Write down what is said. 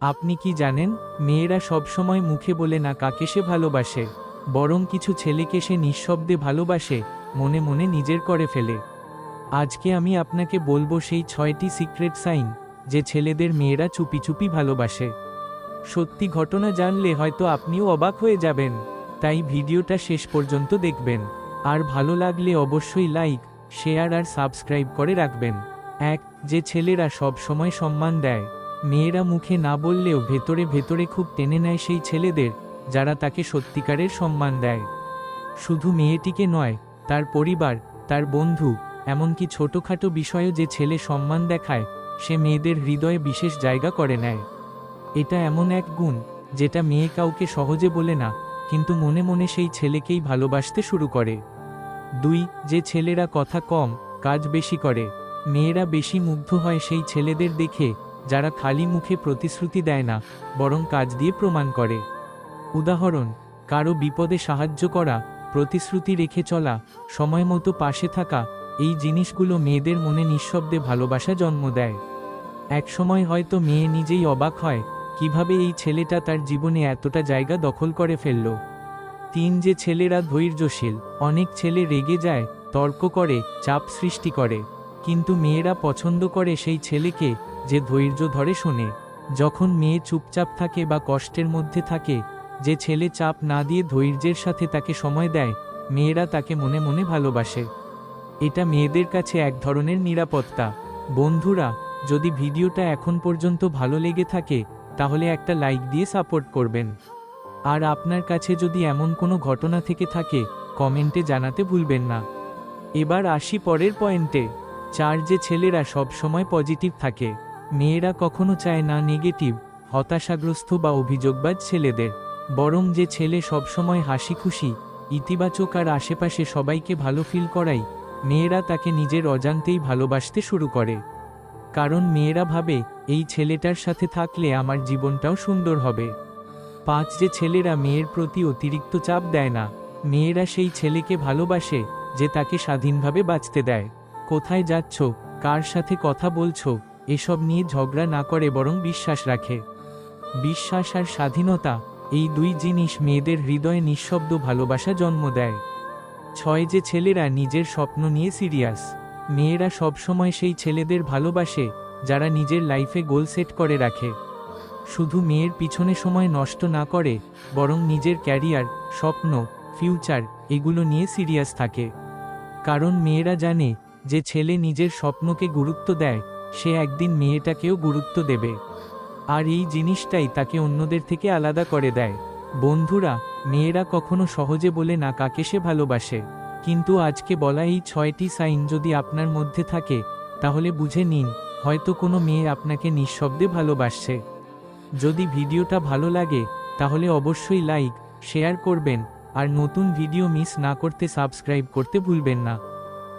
আপনি কি জানেন, মেয়েরা সবসময় মুখে বলে না কাকে সে ভালোবাসে, বরং কিছু ছেলেকে সে নিঃশব্দে ভালোবাসে, মনে মনে নিজের করে ফেলে। আজকে আমি আপনাকে বলব সেই ছয়টি সিক্রেট সাইন, যে ছেলেদের মেয়েরা চুপি চুপি ভালোবাসে। সত্যি ঘটনা জানলে হয়তো আপনিও অবাক হয়ে যাবেন, তাই ভিডিওটা শেষ পর্যন্ত দেখবেন। আর ভালো লাগলে অবশ্যই লাইক, শেয়ার আর সাবস্ক্রাইব করে রাখবেন। এক, যে ছেলেরা সব সময় সম্মান দেয়। মেয়েরা মুখে না বললেও ভেতরে ভেতরে খুব টেনে নেয় সেই ছেলেদের, যারা তাকে সত্যিকারের সম্মান দেয়। শুধু মেয়েটিকে নয়, তার পরিবার, তার বন্ধু, এমনকি ছোটোখাটো বিষয়েও যে ছেলে সম্মান দেখায়, সে মেয়েদের হৃদয়ে বিশেষ জায়গা করে নেয়। এটা এমন এক গুণ, যেটা মেয়ে কাউকে সহজে বলে না, কিন্তু মনে মনে সেই ছেলেকেই ভালোবাসতে শুরু করে। দুই, যে ছেলেরা কথা কম, কাজ বেশি করে, মেয়েরা বেশি মুগ্ধ হয় সেই ছেলেদের দেখে যারা খালি মুখে প্রতিশ্রুতি দেয় না, বরং কাজ দিয়ে প্রমাণ করে। উদাহরণ, কারও বিপদে সাহায্য করা, প্রতিশ্রুতি রেখে চলা, সময় মতো পাশে থাকা, এই জিনিসগুলো মেয়েদের মনে নিঃশব্দে ভালোবাসা জন্ম দেয়। একসময় হয়তো মেয়ে নিজেই অবাক হয়, কীভাবে এই ছেলেটা তার জীবনে এতটা জায়গা দখল করে ফেলল। তিন, যে ছেলেরা ধৈর্যশীল, অনেক ছেলে রেগে যায়, তর্ক করে, চাপ সৃষ্টি করে। কিন্তু মেয়েরা পছন্দ করে সেই ছেলেকে যে ধৈর্য ধরে শোনে, যখন মেয়ে চুপচাপ থাকে বা কষ্টের মধ্যে থাকে, যে ছেলে চাপ না দিয়ে ধৈর্যের সাথে তাকে সময় দেয়, মেয়েরা তাকে মনে মনে ভালোবাসে। এটা মেয়েদের কাছে এক ধরনের নিরাপত্তা। বন্ধুরা, যদি ভিডিওটা এখন পর্যন্ত ভালো লেগে থাকে, তাহলে একটা লাইক দিয়ে সাপোর্ট করবেন। আর আপনার কাছে যদি এমন কোনো ঘটনা থেকে থাকে, কমেন্টে জানাতে ভুলবেন না। এবার আসি পরের পয়েন্টে, চার যে ছেলেরা সব সময় পজিটিভ থাকে। মেয়েরা কখনো চায় না নেগেটিভ, হতাশাগ্রস্ত বা অভিযোগবাজ ছেলেদের। বরং যে ছেলে সবসময় হাসি খুশি ইতিবাচক আর আশেপাশে সবাইকে ভালো ফিল করাই মেয়েরা তাকে নিজের অজান্তেই ভালোবাসতে শুরু করে। কারণ মেয়েরা ভাবে, এই ছেলেটার সাথে থাকলে আমার জীবনটাও সুন্দর হবে। পাঁচ, যে ছেলেরা মেয়ের প্রতি অতিরিক্ত চাপ দেয় না, মেয়েরা সেই ছেলেকে ভালোবাসে, যে তাকে স্বাধীনভাবে বাঁচতে দেয়। কোথায় যাচ্ছ? কার সাথে কথা বলছো? এসব নিয়ে ঝগড়া না করে বরং বিশ্বাস রাখে। বিশ্বাস আর স্বাধীনতা, এই দুই জিনিস মেয়েদের হৃদয়ে নিঃশব্দ ভালোবাসা জন্ম দেয়। ছয় যে ছেলেরা নিজের স্বপ্ন নিয়ে সিরিয়াস। মেয়েরা সবসময় সেই ছেলেদের ভালোবাসে, যারা নিজের লাইফে গোল সেট করে রাখে। শুধু মেয়ের পিছনে সময় নষ্ট না করে, বরং নিজের ক্যারিয়ার, স্বপ্ন, ফিউচার, এগুলো নিয়ে সিরিয়াস থাকে। কারণ মেয়েরা জানে, যে ছেলে নিজের স্বপ্নকে গুরুত্ব দেয় সে একদিন মেয়েটাকেও গুরুত্ব দেবে। আর এই জিনিসটাই তাকে অন্যদের থেকে আলাদা করে দেয়। বন্ধুরা, মেয়েরা কখনো সহজে বলে না কাকে সে ভালোবাসে। কিন্তু আজকে বলা এই ছয়টি সাইন যদি আপনার মধ্যে থাকে, তাহলে বুঝে নিন, হয়তো কোনো মেয়ে আপনাকে নিঃশব্দে ভালোবাসছে। যদি ভিডিওটা ভালো লাগে, তাহলে অবশ্যই লাইক, শেয়ার করবেন, আর নতুন ভিডিও মিস না করতে সাবস্ক্রাইব করতে ভুলবেন না।